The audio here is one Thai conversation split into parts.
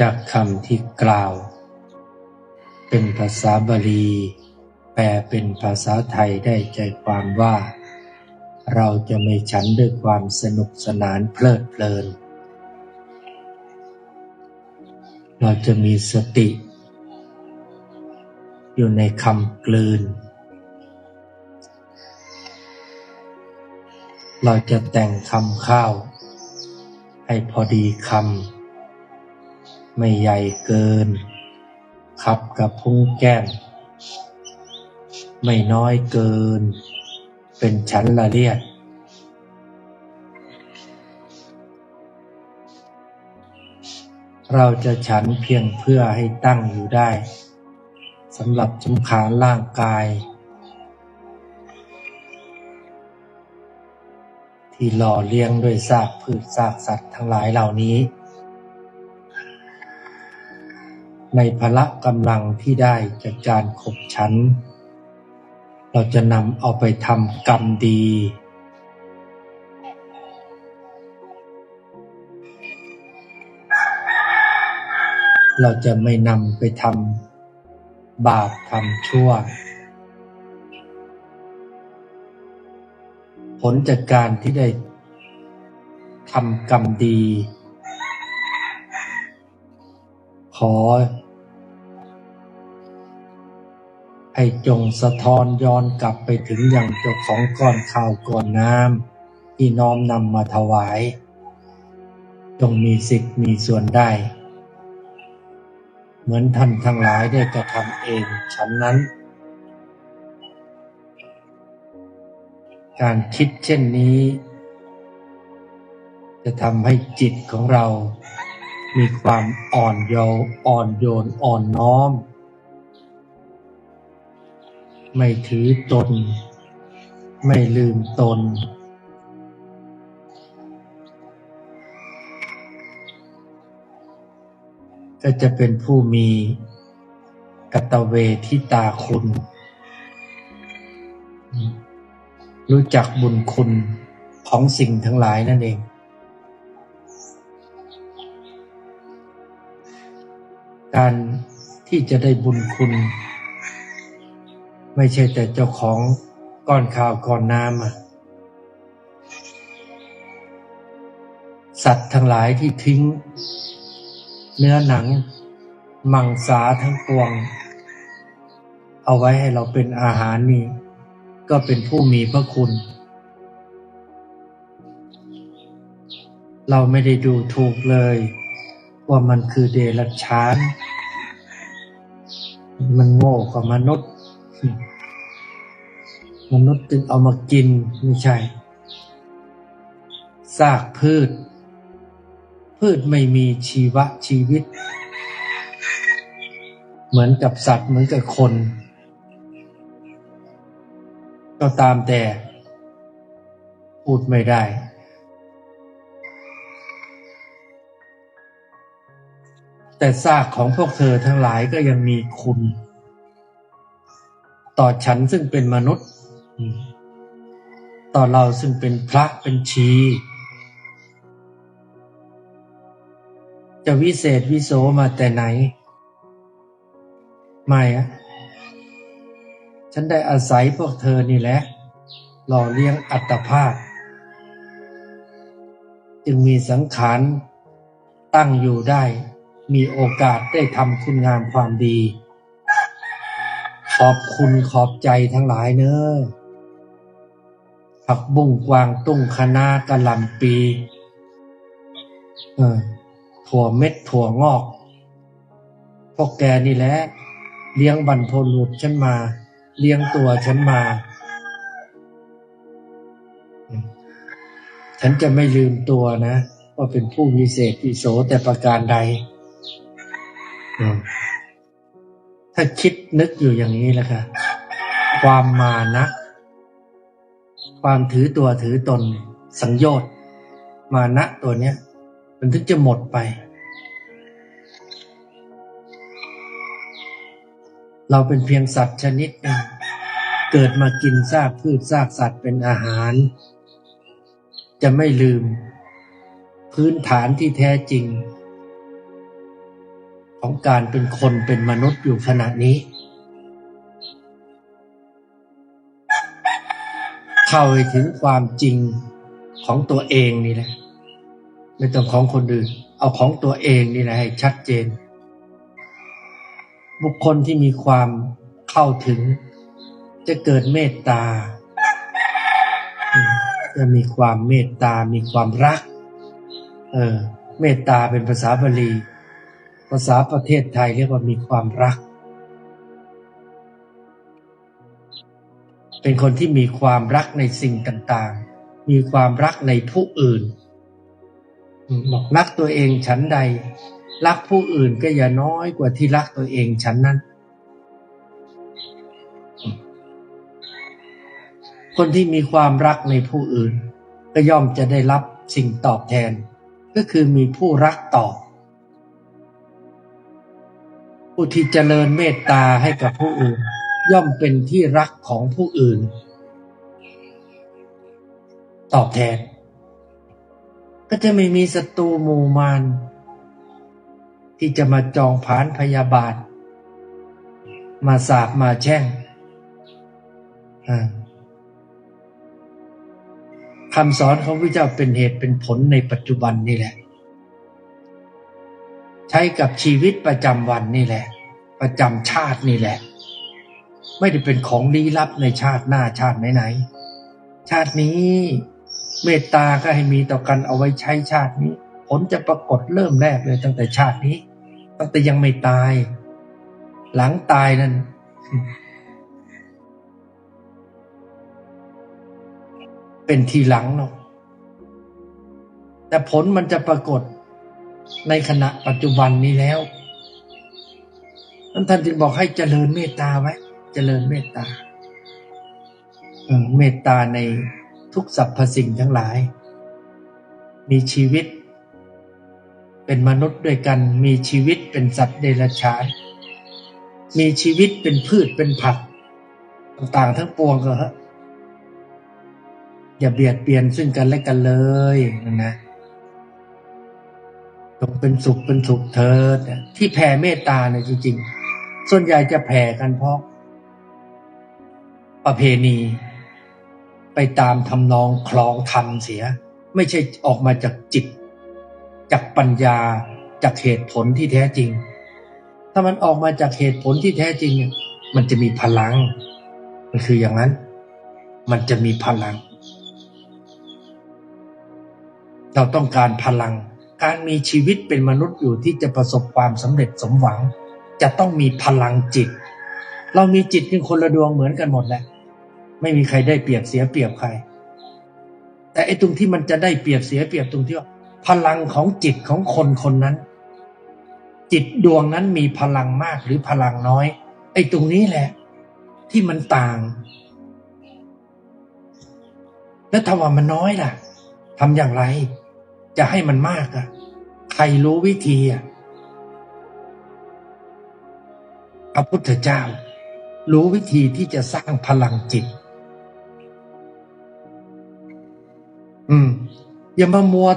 จากคำที่กล่าว เป็นภาษาบาลี แปลเป็นภาษาไทยได้ใจความว่า เราจะไม่ฉันด้วยความสนุกสนานเพลิดเพลิน เราจะมีสติ อยู่ในคำกลืน เราจะแต่งคำข้าว ให้พอดีคำ ไม่ใหญ่เกิน ขับกับพุ้งแก้ม ไม่น้อยเกิน เป็นชั้นละเลียด เราจะฉันเพียงเพื่อให้ตั้งอยู่ได้สำหรับจำขาร่างกาย ที่หล่อเลี้ยงด้วยซากพืชซากสัตว์ทั้งหลายเหล่านี้ ในพละกำลังที่ได้จากการขบฉันเราจะนำเอาไปทำกรรมดี เราจะไม่นำไปทำบาปทำชั่ว ผลจากการที่ได้ทำกรรมดี ขอ ให้จงสะท้อนย้อนกลับไปถึงอย่างเจ้าของก้อนข้าวก้อนน้ำที่น้อมนำมาถวาย จงมีสิทธิ์มีส่วนได้ เหมือนท่านทั้งหลายได้กระทำเองฉันนั้น การคิดเช่นนี้ จะทำให้จิตของเรา มีความอ่อนโยนอ่อนโยนอ่อนน้อม ไม่ถือตน ไม่ลืมตน ก็จะเป็นผู้มีกตเวทิตาคุณ รู้จักบุญคุณของสิ่งทั้งหลายนั่นเองการที่จะได้บุญคุณ ไม่ใช่แต่เจ้าของก้อนข้าวก้อนน้ำสัตว์ทั้งหลายที่ทิ้ง เนื้อหนัง มังสาทั้งปวง เอาไว้ให้เราเป็นอาหารนี่ ก็เป็นผู้มีพระคุณ เราไม่ได้ดูถูกเลย ว่ามันคือเดรัจฉาน มันโง่กว่ามนุษย์ มนุษย์จึงเอามากินไม่ใช่ซากพืช พืชไม่มีชีวะชีวิต เหมือนกับสัตว์เหมือนกับคน ก็ตามแต่พูดไม่ได้ แต่ซากของพวกเธอทั้งหลายก็ยังมีคุณ ต่อฉันซึ่งเป็นมนุษย์ ต่อเราซึ่งเป็นพระเป็นชี จะวิเศษวิโสมาแต่ไหน ไม่อะฉันได้อาศัยพวกเธอนี่แหละ หล่อเลี้ยงอัตภาพ จึงมีสังขารตั้งอยู่ได้ มีโอกาสได้ทำคุณงามความดี ขอบคุณขอบใจทั้งหลายเนอะผักบุ้งกวางตุ้งคะน้ากะหล่ำปีเออถั่วเม็ดถั่วงอก พวกแกนี่แหละ เลี้ยงบรรพบุรุษฉันมา เลี้ยงตัวฉันมา ฉันจะไม่ลืมตัวนะ ว่าเป็นผู้วิเศษวิโสแต่ประการใด อืม ถ้าคิดนึกอยู่อย่างนี้แล้วค่ะ ความมานะ ความถือตัวถือตน สังโยชน์ มานะตัวเนี้ย มันถึงจะหมดไป เราเป็นเพียงสัตว์ชนิดหนึ่งเกิดมากินซากพืชซากสัตว์เป็นอาหาร จะไม่ลืม พื้นฐานที่แท้จริง ของการเป็นคนเป็นมนุษย์อยู่ขณะนี้ เข้าไปถึงความจริงของตัวเองนี่แหละไม่ต้องของคนอื่น เอาของตัวเองนี่แหละให้ชัดเจน บุคคลที่มีความเข้าถึง จะเกิดเมตตา จะมีความเมตตา มีความรัก เออ เมตตาเป็นภาษาบาลีาษาประเทศไทยเรียกว่ามีความรัก เป็นคนที่มีความรักในสิ่งต่างๆ มีความรักในผู้อื่นบอกรักตัวเองฉันใด รักผู้อื่นก็อย่าน้อยกว่าที่รักตัวเองฉันนั้น คนที่มีความรักในผู้อื่น ก็ย่อมจะได้รับสิ่งตอบแทน ก็คือมีผู้รักตอบ ผู้ที่เจริญเมตตาให้กับผู้อื่น ย่อมเป็นที่รักของผู้อื่น ตอบแทน ก็จะไม่มีศัตรูหมู่มารที่จะมาจองผานพยาบาท มาสาบมาแช่งคำสอนของพระเจ้าเป็นเหตุเป็นผลในปัจจุบันนี่แหละ ช้กับชีวิตประจำวันนี่แหละ ประจำชาตินี่แหละ ไม่ได้เป็นของลี้ลับในชาติหน้าชาติไหนๆชาตินี้เมตตาก็ให้มีต่อกันเอาไว้ใช้ชาตินี้ ผลจะปรากฏเริ่มแรกเลยตั้งแต่ชาตินี้ ตั้งแต่ยังไม่ตาย หลังตายนั้นเป็นทีหลังเนาะแต่ผลมันจะปรากฏ ในขณะปัจจุบันนี้แล้วนั้นท่านจึงบอกให้เจริญเมตตาไว้ เจริญเมตตาเมตตาในทุกสรรพสิ่งทั้งหลาย มีชีวิต เป็นมนุษย์ด้วยกัน มีชีวิตเป็นสัตว์เดรัจฉาน มีชีวิตเป็นพืชเป็นผัก ต่างๆทั้งปวงก็ฮะอย่าเบียดเบียนซึ่งกันและกันเลยนะ งเป็นสุขเป็นสุขเถิดที่แผ่เมตตาเนี่ยจริง ๆ ส่วนใหญ่จะแผ่กันเพราะ ประเพณี ไปตามทำนองคลองธรรมเสีย ไม่ใช่ออกมาจากจิต จากปัญญาจากเหตุผลที่แท้จริง ถ้ามันออกมาจากเหตุผลที่แท้จริง มันจะมีพลัง มันคืออย่างนั้น มันจะมีพลัง เราต้องการพลัง การมีชีวิตเป็นมนุษย์อยู่ที่จะประสบความสำเร็จสมหวัง จะต้องมีพลังจิต เรามีจิตเป็นคนละดวงเหมือนกันหมดแหละ ไม่มีใครได้เปรียบเสียเปรียบใคร แต่ไอ้ตรงที่มันจะได้เปรียบเสียเปรียบตรงที่ว่าพลังของจิตของคนคนนั้น จิตดวงนั้นมีพลังมากหรือพลังน้อย ไอ้ตรงนี้แหละ ที่มันต่าง แล้วถ้าว่ามันน้อยล่ะทำอย่างไร จะให้มันมากอะ ใครรู้วิธีอะพระพุทธเจ้า รู้วิธีที่จะสร้างพลังจิต อืม อย่ามามัว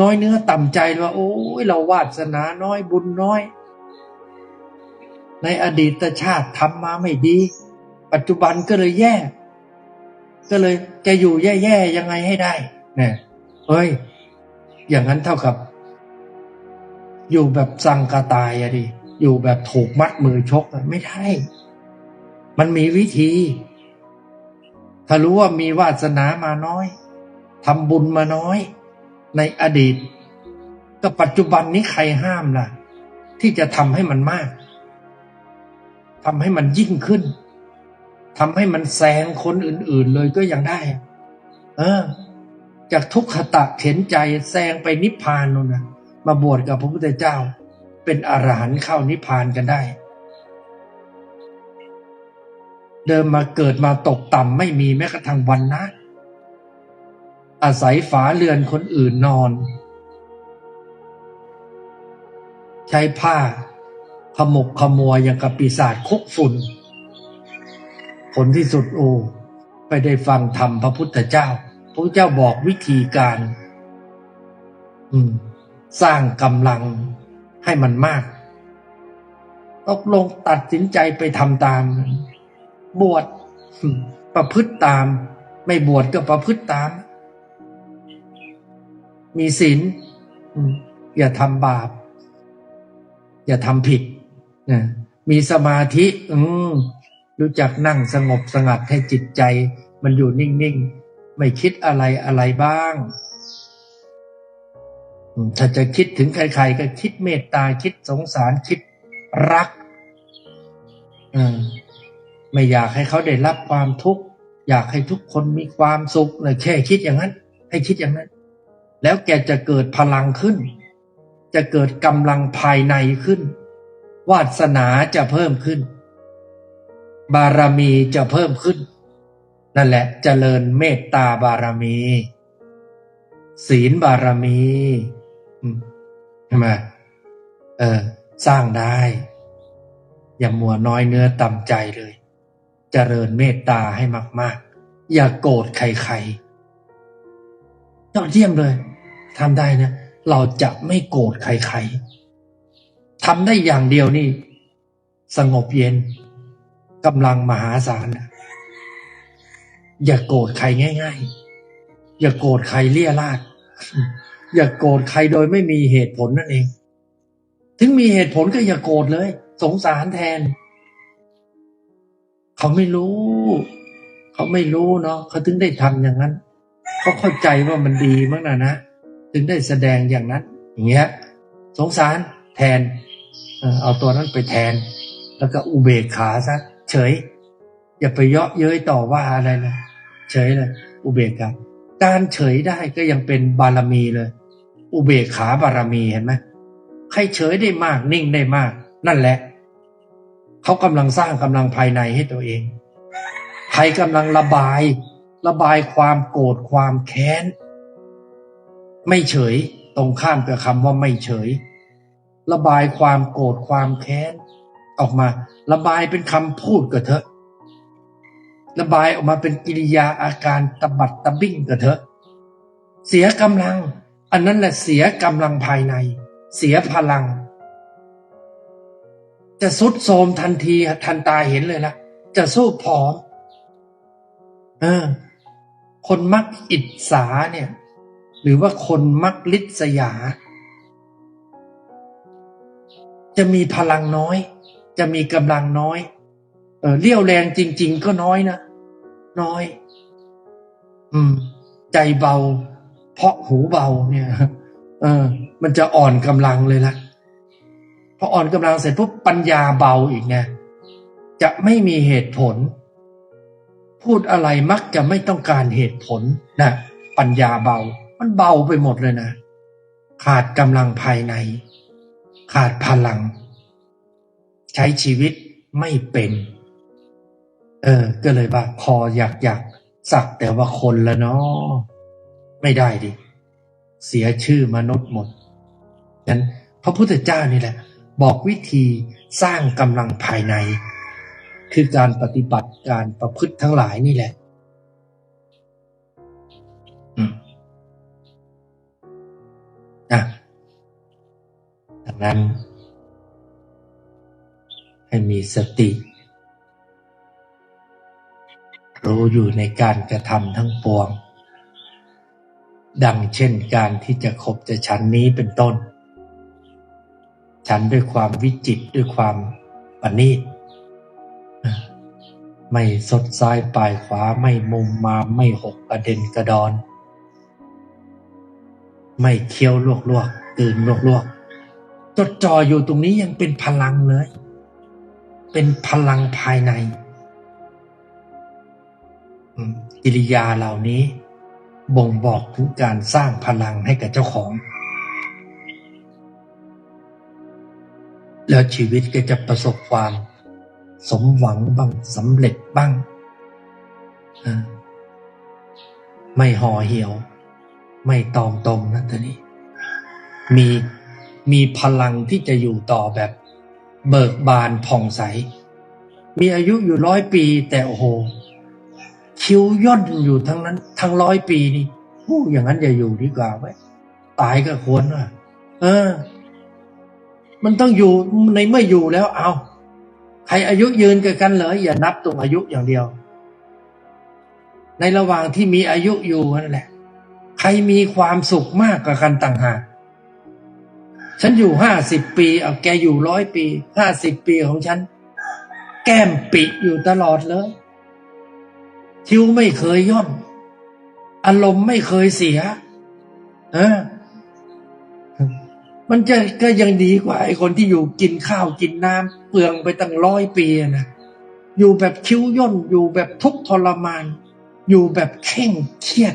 น้อยเนื้อต่ำใจว่า โอ้ยเราวาสนาน้อยบุญน้อย ในอดีตชาติทำมาไม่ดี ปัจจุบันก็เลยแย่ ก็เลยจะอยู่แย่ๆยังไงให้ได้เนี่ยเฮ้ย อย่างนั้นเท่ากับ อยู่แบบสั่งกระตายอะดิ อยู่แบบถูกมัดมือชกอะไม่ได้ มันมีวิธี ถ้ารู้ว่ามีวาสนามาน้อยทำบุญมาน้อย ในอดีตก็ปัจจุบันนี้ใครห้ามล่ะ ที่จะทำให้มันมากทำให้มันยิ่งขึ้นทำให้มันแซงคนอื่น ๆ เลยก็ยังได้ เออ จากทุกขตะเข็นใจแซงไปนิพพานนู่นนะ มาบวชกับพระพุทธเจ้า เป็นอรหันต์เข้านิพพานกันได้ เดิมมาเกิดมาตกต่ำไม่มีแม้กระทั่งวันนะ อาศัยฝาเรือนคนอื่นนอน ใช้ผ้า ขมกขมัวอย่างกับปีศาจคุกฝุ่น ผลที่สุดโอ้ไปได้ฟังธรรมพระพุทธเจ้า พระพุทธเจ้าบอกวิธีการ อืม สร้างกำลังให้มันมาก ตกลงตัดสินใจไปทำตาม บวชประพฤติตาม ไม่บวชก็ประพฤติตาม มีศีลอย่าทำบาป อย่าทำผิดนะมีสมาธิ อืรู้จักนั่งสงบสงัดให้จิตใจ มันอยู่นิ่ง ๆ ไม่คิดอะไรอะไรบ้าง ถ้าจะคิดถึงใครๆก็คิดเมตตาคิดสงสารคิดรักอไม่อยากให้เขาได้รับความทุกข์อยากให้ทุกคนมีความสุขเลยแค่คิดอย่างนั้น ให้คิดอย่างนั้น แล้วแกจะเกิดพลังขึ้น จะเกิดกำลังภายในขึ้น วาสนาจะเพิ่มขึ้น บารมีจะเพิ่มขึ้น นั่นแหละเจริญเมตตาบารมี ศีลบารมี ใช่ไหมเออ สร้างได้ อย่ามัวน้อยเนื้อต่ำใจเลยเจริญเมตตาให้มาก ๆ อย่าโกรธใครๆยอดเยี่ยมเลยทำได้นะเราจะไม่โกรธใครๆทำได้อย่างเดียวนี่ สงบเย็นกำลังมหาศาลอย่าโกรธใครง่าย ๆ อย่าโกรธใครเลี่ยราด อย่าโกรธใครโดยไม่มีเหตุผลนั่นเอง ถึงมีเหตุผลก็อย่าโกรธเลย สงสารแทน เขาไม่รู้ เขาไม่รู้เนาะเขาถึงได้ทำอย่างนั้นเขาเข้าใจว่ามันดีมั้งนะนะถึงได้แสดงอย่างนั้น อย่างเงี้ย สงสารแทนเออเอาตัวนั้นไปแทน แล้วก็อุเบกขาซะเฉย อย่าไปเยาะเย้ยต่อว่าอะไรนะเฉยเลย อุเบกขาการเฉยได้ก็ยังเป็นบารมีเลย อุเบกขาบารมีเห็นไหมใครเฉยได้มากนิ่งได้มาก นั่นแหละ เขากำลังสร้างกำลังภายในให้ตัวเอง ใครกำลังระบาย ระบายความโกรธความแค้น ไม่เฉยตรงข้ามกับคำว่าไม่เฉย ระบายความโกรธความแค้น ออกมา ระบายเป็นคำพูดก็เถอะ ระบายออกมาเป็นกิริยาอาการตะบัดตะบิ้งก็เถอะ เสียกำลัง อันนั้นแหละเสียกำลังภายใน เสียพลัง จะสุดโทมทันทีทันตาเห็นเลยละจะสู้ผอมเออ คนมักอิจฉาเนี่ย หรือว่าคนมักลิษยา จะมีพลังน้อย จะมีกำลังน้อยเออเลี้ยวแรงจริง ๆ ก็น้อยนะน้อย อืม ใจเบา เพราะหูเบาเนี่ยเออ มันจะอ่อนกำลังเลยละพออ่อนกำลังเสร็จปุ๊บปัญญาเบาอีกไงจะไม่มีเหตุผล พูดอะไรมักจะไม่ต้องการเหตุผลนะปัญญาเบา มันเบาไปหมดเลยนะ ขาดกำลังภายใน ขาดพลัง ใช้ชีวิตไม่เป็น เออ ก็เลยว่าพออยากอยากสักแต่ว่าคนละเนาะ ไม่ได้ดิ เสียชื่อมนุษย์หมดงั้นพระพุทธเจ้านี่แหละ บอกวิธีสร้างกำลังภายใน คือการปฏิบัติการประพฤติทั้งหลายนี่แหละนะดังนั้น ให้มีสติ รู้อยู่ในการกระทำทั้งปวง ดังเช่นการที่จะคบจะฉันนี้เป็นต้นฉันด้วยความวิจิตด้วยความปณีตไม่สดซ้ายปลายขวาไม่มุมมาไม่หกกระเด็นกระดอน ไม่เคี้ยวลวกลวกตื่นลวกลวกจดจ่ออยู่ตรงนี้ยังเป็นพลังเลย เป็นพลังภายในอิริยาเหล่านี้ บ่งบอกถึงการสร้างพลังให้กับเจ้าของ แล้วชีวิตก็จะประสบความสมหวังบ้างสำเร็จบ้าง ไม่ห่อเหี่ยว ไม่ตอมตมนะท่านี้ มีมีพลังที่จะอยู่ต่อแบบเบิกบานผ่องใส มีอายุอยู่ร้อยปีแต่โอ้โห คิ้วย่นอยู่ทั้งนั้น ทั้งร้อยปีนี่ผู้อย่างนั้นอย่าอยู่ดีกว่าไว้ยตายก็ควรว่ะเออ มันต้องอยู่ในเมื่ออยู่แล้ว เอาใครอายุยืนกันเหรออย่านับตรงอายุอย่างเดียว ในระหว่างที่มีอายุอยู่นั่นแหละ ใครมีความสุขมากกว่ากันต่างหากฉันอยู่ห้าสิบปีเอาแกอยู่ร้อยปีห้าสิบปีของฉัน แก้มปิอยู่ตลอดเลย คิ้วไม่เคยย่น อารมณ์ไม่เคยเสียเออมันจะก็ยังดีกว่าไอ้คนที่อยู่กินข้าวกินน้ำเปลืองไปตั้งร้อยปีนะอยู่แบบคิ้วย่น อยู่แบบทุกข์ทรมาน อยู่แบบเข่งเครียด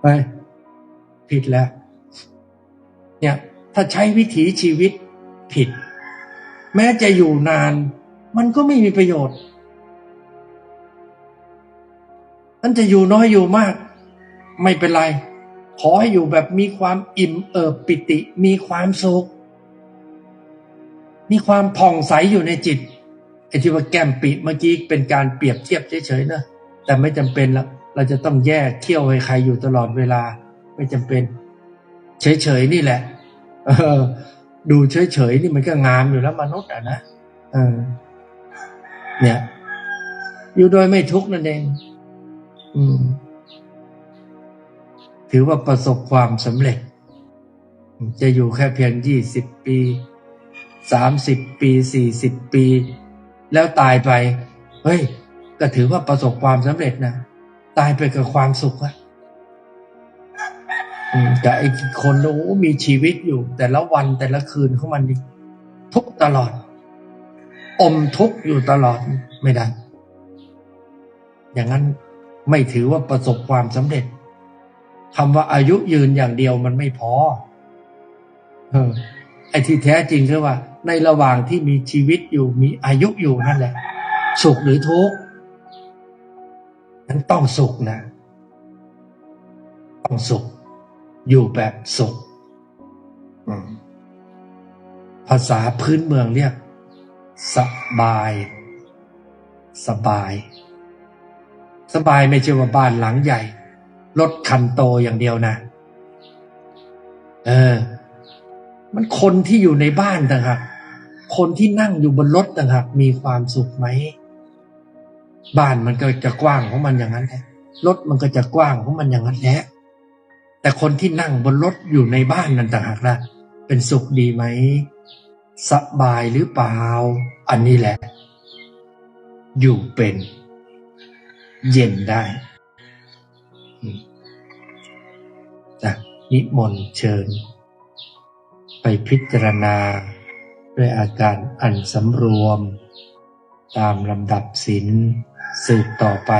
ไปผิดแล้ว เนี่ย ถ้าใช้วิถีชีวิตผิด แม้จะอยู่นาน มันก็ไม่มีประโยชน์ มันจะอยู่น้อยอยู่มาก ไม่เป็นไร ขอให้อยู่แบบมีความอิ่มเอิบปิติ มีความสุข มีความผ่องใสอยู่ในจิตไอ้ที่ว่าแก้มปิเมื่อกี้เป็นการเปรียบเทียบเฉยๆนะแต่ไม่จำเป็นละเราจะต้องแยกเที่ยวให้ใครอยู่ตลอดเวลา ไม่จำเป็น เฉยๆนี่แหละ เออ ดูเฉยๆนี่มันก็งามอยู่แล้วมนุษย์อะนะเออ เนี่ย อยู่โดยไม่ทุกข์นั่นเอง ถือว่าประสบความสำเร็จ จะอยู่แค่เพียงยี่สิบปีสามสิบปีสี่สิบปี แล้วตายไป เฮ้ย ก็ถือว่าประสบความสำเร็จนะตายไปกับความสุขอะอแต่ไอ้คนโอ้มีชีวิตอยู่ แต่ละวันแต่ละคืนของมันทุกตลอด อมทุกอยู่ตลอดไม่ได้ อย่างนั้น ไม่ถือว่าประสบความสำเร็จคำว่าอายุยืนอย่างเดียวมันไม่พอออไอ้ที่แท้จริงคือว่า ในระหว่างที่มีชีวิตอยู่มีอายุอยู่นั่นแหละ สุขหรือทุกข์นั้นต้องสุขนะ ต้องสุข อยู่แบบสุขภาษาพื้นเมืองเรียกสบาย สบาย สบายไม่ใช่ว่าบ้านหลังใหญ่ รถคันโตอย่างเดียวนะ เออ มันคนที่อยู่ในบ้านต่างหากคนที่นั่งอยู่บนรถต่างหากมีความสุขไหม บ้านมันก็จะกว้างของมันอย่างนั้นแหละรถมันก็จะกว้างของมันอย่างนั้นแหละแต่คนที่นั่งบนรถอยู่ในบ้านนั้นต่างหากล่ะ เป็นสุขดีไหมสบายหรือเปล่า อันนี้แหละ อยู่เป็น เย็นได้จ้ะนิมนต์เชิญ ไปพิจารณา ด้วยอาการอันสำรวม ตามลำดับศีลสืบต่อไป